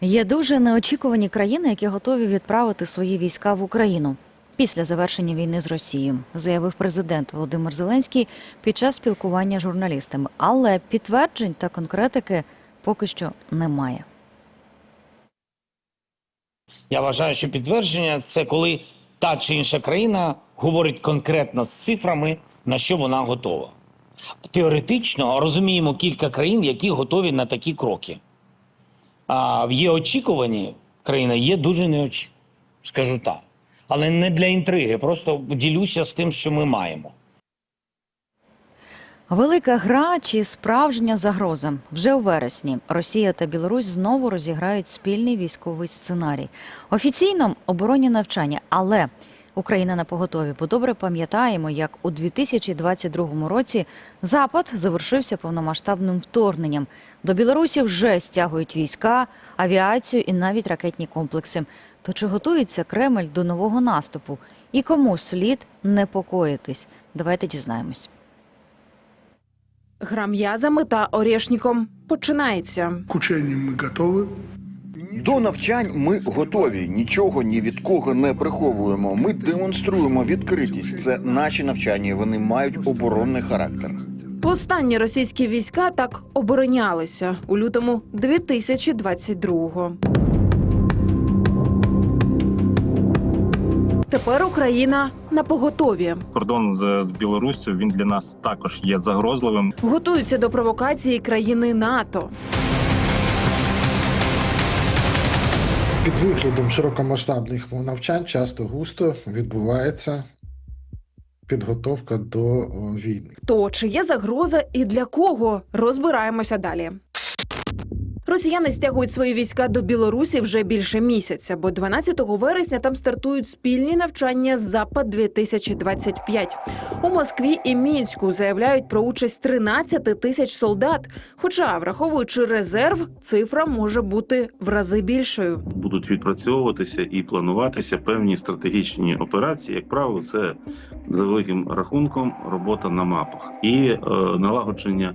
Є дуже неочікувані країни, які готові відправити свої війська в Україну після завершення війни з Росією, заявив президент Володимир Зеленський під час спілкування з журналістами. Але підтверджень та конкретики поки що немає. Я вважаю, що підтвердження це коли та чи інша країна говорить конкретно з цифрами, на що вона готова. Теоретично розуміємо кілька країн, які готові на такі кроки. А є очікувані країни, є дуже неочікувані, скажу так. Але не для інтриги, просто ділюся з тим, що ми маємо. Велика гра чи справжня загроза вже у вересні Росія та Білорусь знову розіграють спільний військовий сценарій. Офіційно оборонні навчання, але Україна на поготові, бо добре пам'ятаємо, як у 2022 році Запад завершився повномасштабним вторгненням. До Білорусі вже стягують війська, авіацію і навіть ракетні комплекси. То чи готується Кремль до нового наступу? І кому слід непокоїтись? Давайте дізнаємось. Гра м'язами та орєшніком починається. К учениям мы готовы. До навчань ми готові, нічого ні від кого не приховуємо. Ми демонструємо відкритість. Це наші навчання. Вони мають оборонний характер. Останні російські війська так оборонялися у лютому 2022-го. Тепер Україна на поготові. кордон з, з Білоруссю він для нас також є загрозливим. Готуються до провокації країни НАТО. Під виглядом широкомасштабних навчань часто густо відбувається підготовка до війни. То чи є загроза і для кого? Розбираємося далі. Росіяни стягують свої війська до Білорусі вже більше місяця, бо 12 вересня там стартують спільні навчання Запад 2025 У Москві і Мінську заявляють про участь 13 тисяч солдат. Хоча, враховуючи резерв, цифра може бути в рази більшою. будуть відпрацьовуватися і плануватися певні стратегічні операції. Як правило, це за великим рахунком робота на мапах і е, налагодження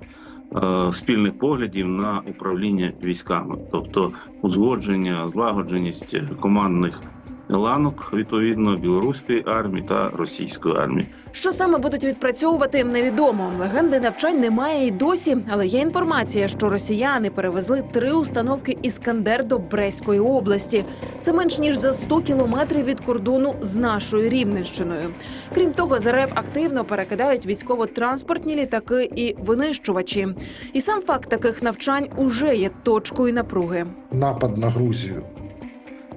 спільних поглядів на управління військами, тобто узгодження, злагодженість командних ланок відповідно білоруської армії та російської армії. Що саме будуть відпрацьовувати, невідомо. Легенди навчань немає і досі, але є інформація, що росіяни перевезли три установки Іскандер до Брестської області. Це менш ніж за 100 кілометрів від кордону з нашою Рівненщиною. Крім того, з РФ активно перекидають військово-транспортні літаки і винищувачі. І сам факт таких навчань уже є точкою напруги. Напад на Грузію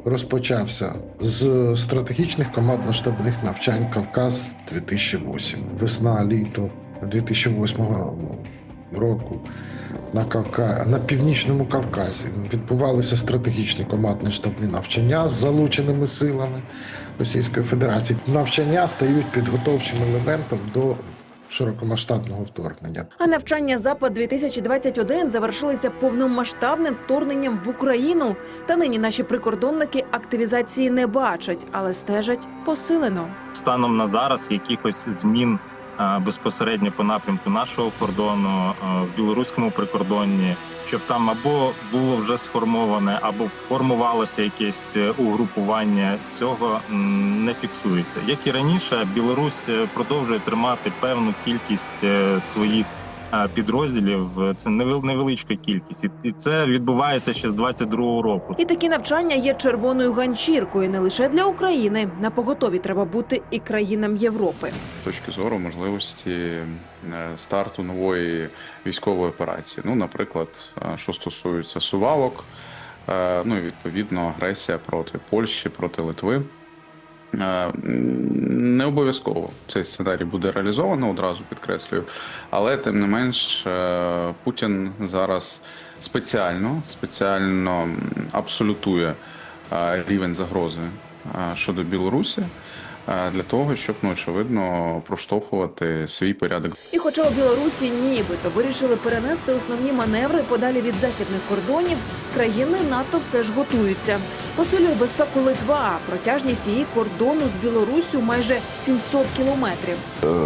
розпочався з стратегічних командно-штабних навчань Кавказ 2008, весна, літо 2008 року. На Кавка... на північному Кавказі відбувалися стратегічні командно-штабні навчання з залученими силами Російської Федерації. Навчання стають підготовчим елементом до широкомасштабного вторгнення. А навчання Запад 2021 завершилися повномасштабним вторгненням в Україну. Та нині наші прикордонники активізації не бачать, але стежать посилено. Станом на зараз якихось змін безпосередньо по напрямку нашого кордону е, в білоруському прикордонні, щоб там або було вже сформоване, або формувалося якесь е, угрупування. Цього не фіксується. Як і раніше, Білорусь е, продовжує тримати певну кількість е, своїх. Е, Підрозділів це невеличка кількість, І- це відбувається ще з 22-го року. І такі навчання є червоною ганчіркою не лише для України. На поготові треба бути і країнам Європи. з точки зору можливості е, старту нової військової операції. Ну, наприклад, е, що стосується сувалок, е, ну і відповідно агресія проти Польщі, проти Литви. Е, Не обов'язково цей сценарій буде реалізовано, одразу підкреслюю. Але тим не менш, е, Путін зараз спеціально, спеціально абсолютує е, рівень загрози щодо Білорусі для того, щоб ну очевидно проштовхувати свій порядок І хоча у Білорусі нібито вирішили перенести основні маневри подалі від західних кордонів, країни НАТО все ж готуються. Посилює безпеку Литва. Протяжність її кордону з Білоруссю майже 700 кілометрів.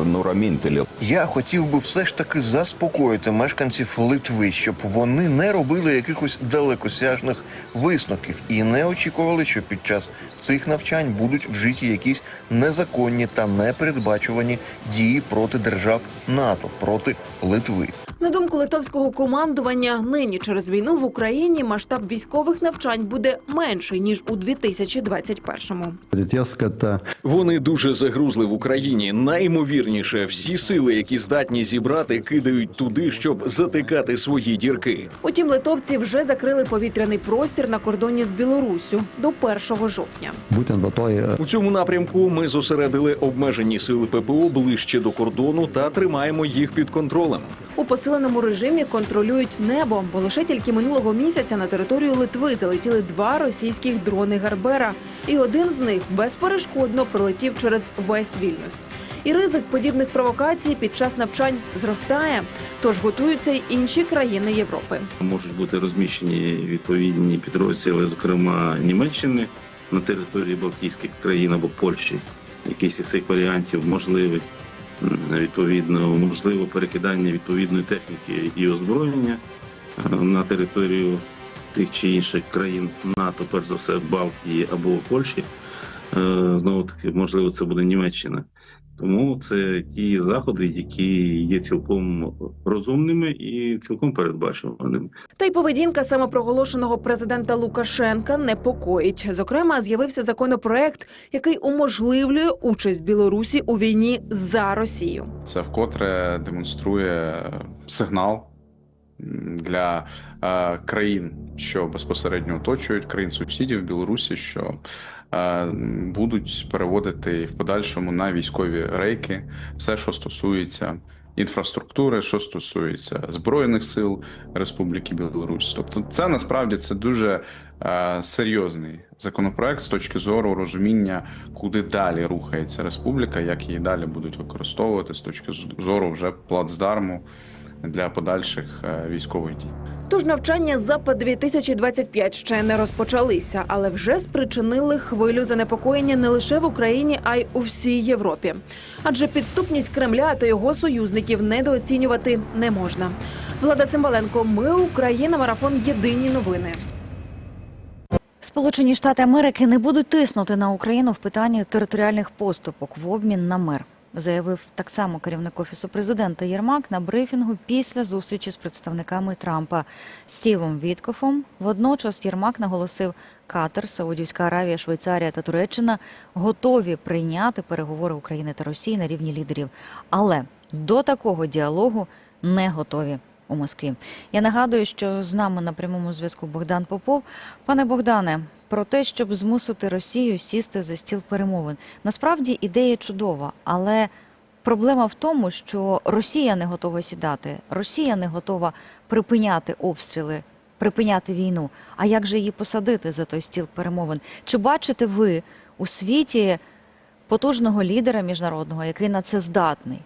Нурамінтелі Я хотів би все ж таки заспокоїти мешканців Литви, щоб вони не робили якихось далекосяжних висновків і не очікували, що під час цих навчань будуть вжиті якісь незаконні та непередбачувані дії проти держав НАТО, проти Литви. На думку литовського командування, нині через війну в Україні масштаб військових навчань буде менший ніж у 2021-му. Ties, kad e, Вони дуже загрузли в Україні. Найімовірніше, всі сили, які здатні зібрати, кидають туди, щоб затикати свої дірки. Утім, литовці вже закрили повітряний простір на кордоні з Білоруссю до 1 жовтня. У цьому напрямку ми зосередили обмежені сили ППО ближче до кордону та тримаємо їх під контролем. У посиленому режимі контролюють небо, бо лише тільки минулого місяця на територію Литви залетіли два російських дрони Гарбера, і один з них безперешкодно пролетів через весь Вільнюс. І ризик подібних провокацій під час навчань зростає, тож готуються й інші країни Європи. Можуть бути розміщені відповідні підрозділи, зокрема Німеччини на території Балтійських країн або Польщі. Якийсь із цих варіантів можливий. Відповідно, можливо перекидання відповідної техніки і озброєння е, на територію тих чи інших країн НАТО, перш за все Балтії або Польщі. Е, Знову таки, можливо, це буде Німеччина. Тому це ті заходи, які є цілком розумними і цілком передбачуваними. Та й поведінка самопроголошеного президента Лукашенка непокоїть. Зокрема, з'явився законопроект, який уможливлює участь Білорусі у війні за Росію. Це вкотре демонструє сигнал для е, країн, що безпосередньо оточують країн сусідів Білорусі, що е, будуть переводити в подальшому на військові рейки все, що стосується. Інфраструктури, що стосується збройних сил Республіки Білорусь, тобто це насправді це дуже серйозний законопроект з точки зору розуміння, куди далі рухається республіка, як її далі будуть використовувати з точки зору вже плацдарму для подальших е, військових дій. Тож навчання запад 2025 ще не розпочалися, але вже спричинили хвилю занепокоєння не лише в Україні, а й у всій Європі. Адже підступність Кремля та його союзників недооцінювати не можна. Влада Цимбаленко, ми Україна, марафон. Єдині новини. Сполучені Штати Америки не будуть тиснути на Україну в питанні територіальних поступок в обмін на мир. Заявив так само керівник офісу президента Єрмак на брифінгу після зустрічі з представниками Трампа Стівом Віткофом. Водночас Єрмак наголосив, Катар, Саудівська Аравія, Швейцарія та Туреччина готові прийняти переговори України та Росії на рівні лідерів, але до такого діалогу не готові у Москві. Я нагадую, що з нами на прямому зв'язку Богдан Попов. Пане Богдане, про те, щоб змусити Росію сісти за стіл перемовин. Насправді ідея чудова, але проблема в тому, що Росія не готова сідати, Росія не готова припиняти обстріли, припиняти війну. А як же її посадити за той стіл перемовин? Чи бачите ви у світі потужного лідера міжнародного, який на це здатний?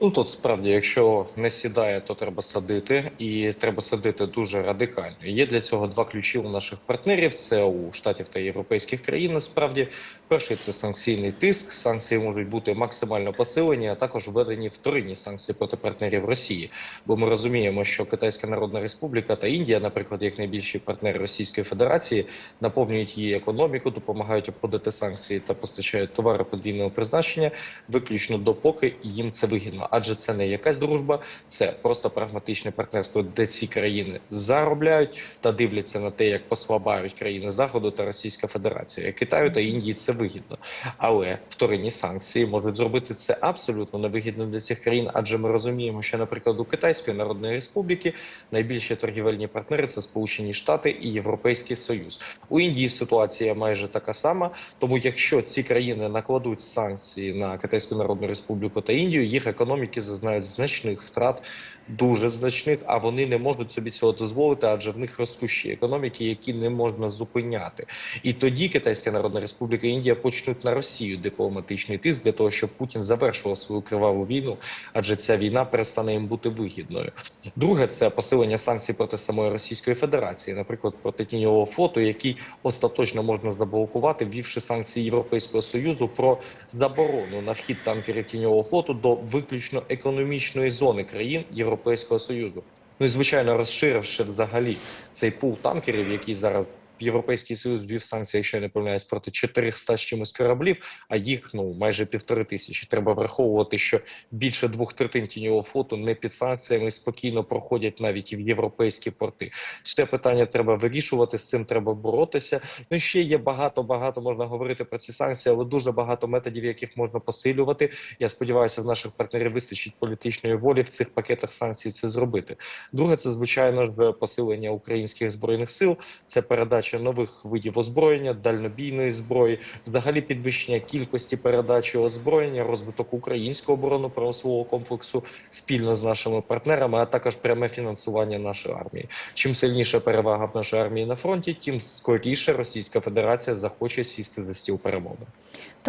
Ну тут справді, якщо не сідає, то треба садити, і треба садити дуже радикально. Є для цього два ключі у наших партнерів: це у штатів та європейських країн. Насправді, перший це санкційний тиск. Санкції можуть бути максимально посилені, а також введені вторинні санкції проти партнерів Росії. Бо ми розуміємо, що Китайська Народна Республіка та Індія, наприклад, як найбільші партнери Російської Федерації, наповнюють її економіку, допомагають обходити санкції та постачають товари подвійного призначення, виключно допоки їм це вигідно. Адже це не якась дружба, це просто прагматичне партнерство, де ці країни заробляють та дивляться на те, як послабають країни Заходу та Російська Федерація. Китаю та Індії це вигідно, але вторинні санкції можуть зробити це абсолютно невигідно для цих країн, адже ми розуміємо, що, наприклад, у Китайської Народної Республіки найбільші торгівельні партнери це Сполучені Штати і Європейський Союз. У Індії ситуація майже така сама. Тому, якщо ці країни накладуть санкції на Китайську Народну Республіку та Індію, їх економіка економіки зазнають значних втрат, дуже значних, а вони не можуть собі цього дозволити, адже в них ростущі економіки, які не можна зупиняти. І тоді Китайська Народна Республіка Індія почнуть на Росію дипломатичний тиск для того, щоб Путін завершував свою криваву війну, адже ця війна перестане їм бути вигідною. Друге, це посилення санкцій проти самої Російської Федерації, наприклад, проти тіньового флоту, який остаточно можна заблокувати, ввівши санкції Європейського союзу про заборону на вхід танкерів тіньового флоту до виключно економічної зони країн Європейського союзу. Ну і звичайно, розширивши взагалі цей пул танкерів, який зараз Європейський союз ввів санкції, якщо я не помиляюсь, проти 400 з чимось кораблів, а їх ну майже півтори тисячі. Треба враховувати, що більше двох третин тіньового флоту не під санкціями спокійно проходять навіть і в європейські порти. Це питання треба вирішувати. З цим треба боротися. Ну ще є багато багато можна говорити про ці санкції, але дуже багато методів, яких можна посилювати. Я сподіваюся, в наших партнерів вистачить політичної волі в цих пакетах санкцій це зробити. Друге, це звичайно ж посилення українських збройних сил. Це передача нових видів озброєння, дальнобійної зброї, взагалі підвищення кількості передачі озброєння, розвиток українського оборонно-промислового комплексу спільно з нашими партнерами, а також пряме фінансування нашої армії. Чим сильніша перевага в нашій армії на фронті, тим скоріше Російська Федерація захоче сісти за стіл перемовин.